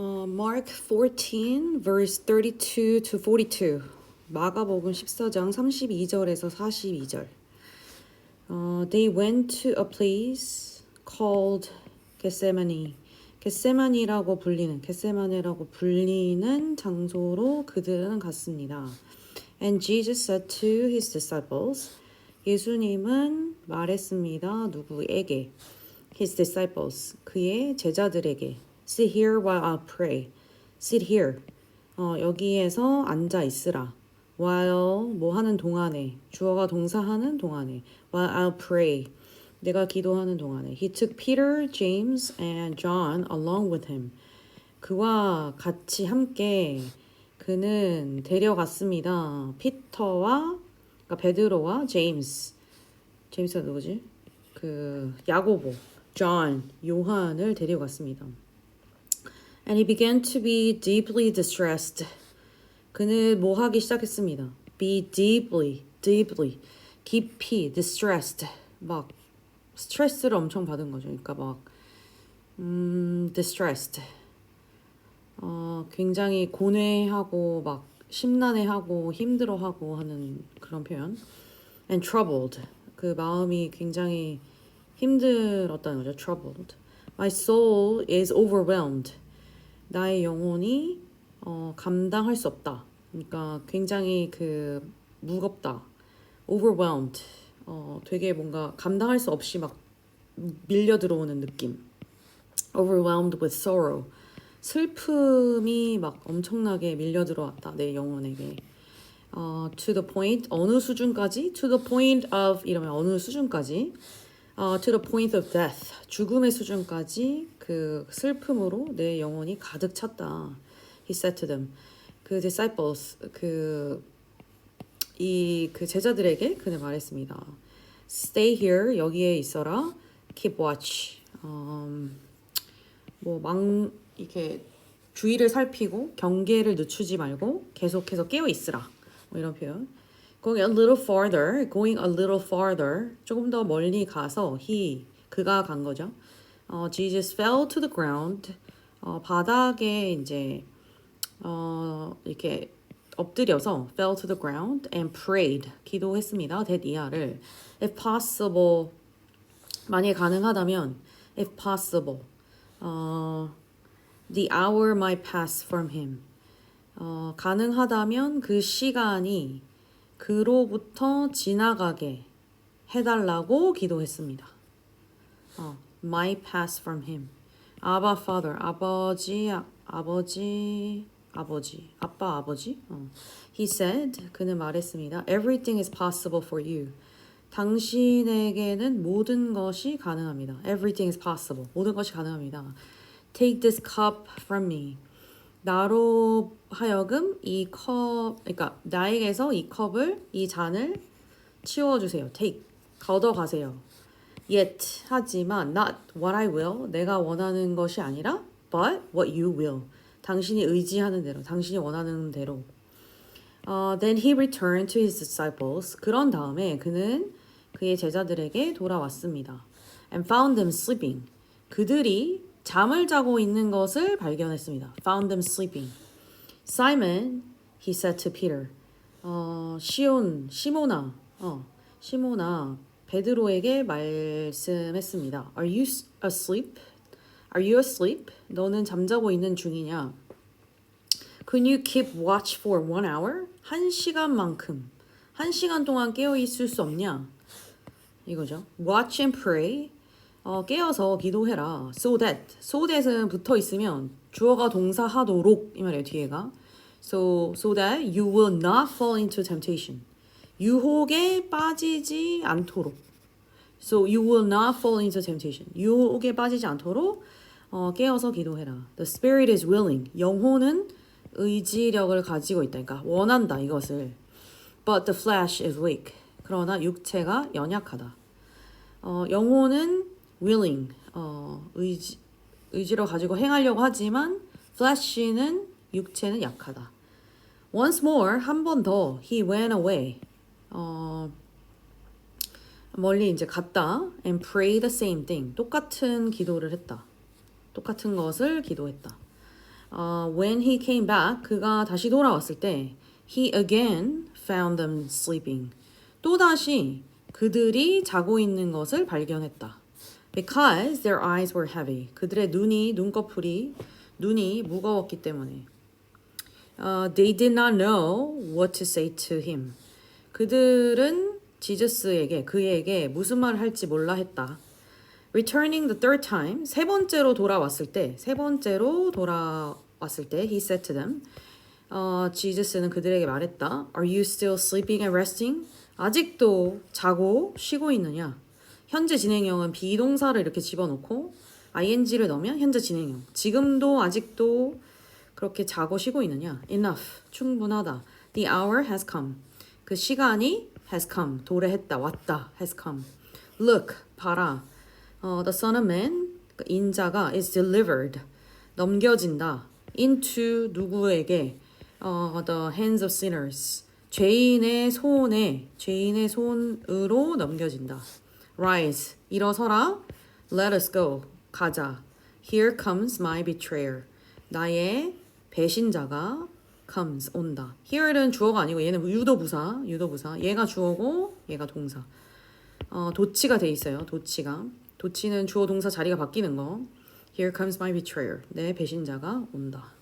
어, Mark 14 verse 32 to 42. 마가복음 14장 32절에서 42절. 어, they went to a place called Gethsemane. 겟세마니라고 불리는 겟세마네라고 불리는 장소로 그들은 갔습니다. And Jesus said to his disciples. 예수님은 말했습니다. 누구에게? His disciples. 그의 제자들에게. Sit here while I pray. Sit here. 어, 여기에서 앉아 있으라. While 뭐 하는 동안에 주어가 동사하는 동안에 while I pray. 내가 기도하는 동안에 He took Peter, James, and John along with him. 그와 같이 함께 그는 데려갔습니다. 피터와 그러니까 베드로와 제임스. 제임스가 누구지? 그 야고보, John, 요한을 데려갔습니다. And he began to be deeply distressed. 그는 뭐 하기 시작했습니다. Be deeply, deeply, 깊이, distressed. 막 스트레스를 엄청 받은 거죠. 그러니까 막 음, distressed. 어, 굉장히 고뇌하고 막 심란해하고 힘들어하고 하는 그런 표현. And troubled. 그 마음이 굉장히 힘들었다는 거죠. troubled. My soul is overwhelmed. 나의 영혼이 어, 감당할 수 없다. 그러니까 굉장히 그 무겁다. overwhelmed. 어, 되게 뭔가 감당할 수 없이 막 밀려 들어오는 느낌. overwhelmed with sorrow. 슬픔이 막 엄청나게 밀려 들어왔다. 내 영혼에게. 어, to the point 어느 수준까지? to the point of 이러면 어느 수준까지? 어, to the point of death 죽음의 수준까지 그 슬픔으로 내 영혼이 가득 찼다. He said to them 그 disciples 그 이 그 제자들에게 그는 말했습니다. Stay here 여기에 있어라. Keep watch. 음, 뭐망 이렇게 주의를 살피고 경계를 늦추지 말고 계속해서 깨어 있으라. 뭐 이런 표현. Going a little farther, going a little farther. 조금 더 멀리 가서 he 그가 간 거죠. 어, Jesus fell to the ground. 어, 바닥에 이제 어, 이렇게 엎드려서 fell to the ground and prayed 기도했습니다. 대디아를 if possible 만약 가능하다면 if possible 어, the hour might pass from him 어, 가능하다면 그 시간이 그로부터 지나가게 해달라고 기도했습니다. 어, might pass from him. 아바 father 아버지 아, 아버지 아버지 아빠 아버지 어. he said 그는 말했습니다 everything is possible for you 당신에게는 모든 것이 가능합니다 everything is possible 모든 것이 가능합니다 take this cup from me 나로 하여금 이 컵 그러니까 나에게서 이 컵을 이 잔을 치워 주세요 take 걷어 가세요 yet 하지만 not what I will 내가 원하는 것이 아니라 but what you will 당신이 의지하는 대로, 당신이 원하는 대로. Uh, then he returned to his disciples. 그런 다음에 그는 그의 제자들에게 돌아왔습니다. And found them sleeping. 그들이 잠을 자고 있는 것을 발견했습니다. Found them sleeping. Simon, he said to Peter. 어, 시온, 시모나, 어, 시모나, 베드로에게 말씀했습니다. Are you asleep? Are you asleep? 너는 잠자고 있는 중이냐? Can you keep watch for one hour? 한 시간만큼. 한 시간 동안 깨어 있을 수 없냐? 이거죠. Watch and pray. 어, 깨어서 기도해라. So that. So that은 붙어 있으면 주어가 동사하도록 이 말이에요. 뒤에가. So so that you will not fall into temptation. 유혹에 빠지지 않도록. So you will not fall into temptation. 유혹에 빠지지 않도록 어, 깨어서 기도해라. The spirit is willing. 영혼은 의지력을 가지고 있다. 그러니까 원한다 이것을. But the flesh is weak. 그러나 육체가 연약하다. 어, 영혼은 willing. 어, 의지 의지를 가지고 행하려고 하지만 flesh는 육체는 약하다. Once more 한 번 더 he went away. 어, 멀리 이제 갔다 and pray the same thing. 똑같은 기도를 했다. 똑같은 것을 기도했다. 어, when he came back, 그가 다시 돌아왔을 때 he again found them sleeping. 또 다시 그들이 자고 있는 것을 발견했다. Because their eyes were heavy. 그들의 눈이 눈꺼풀이 눈이 무거웠기 때문에. 어, they did not know what to say to him. 그들은 지저스에게 그에게 무슨 말을 할지 몰라 했다. Returning the third time 세 번째로 돌아왔을 때 세 번째로 돌아왔을 때 he said to them 어, 지저스는 그들에게 말했다. Are you still sleeping and resting? 아직도 자고 쉬고 있느냐? 현재 진행형은 비동사를 이렇게 집어넣고 ing를 넣으면 현재 진행형. 지금도 아직도 그렇게 자고 쉬고 있느냐? Enough. 충분하다. The hour has come. 그 시간이 has come. 도래했다. 왔다. has come. Look. 봐라. 어, the son of man. 그 인자가 is delivered. 넘겨진다. into 누구에게? 어, the hands of sinners. 죄인의 손에 죄인의 손으로 넘겨진다. Rise. 일어서라. Let us go. 가자. Here comes my betrayer. 나의 배신자가 comes 온다. Here는 주어가 아니고 얘는 유도부사, 유도부사. 얘가 주어고 얘가 동사. 어, 도치가 돼 있어요. 도치가. 도치는 주어 동사 자리가 바뀌는 거. Here comes my betrayer. 내 배신자가 온다.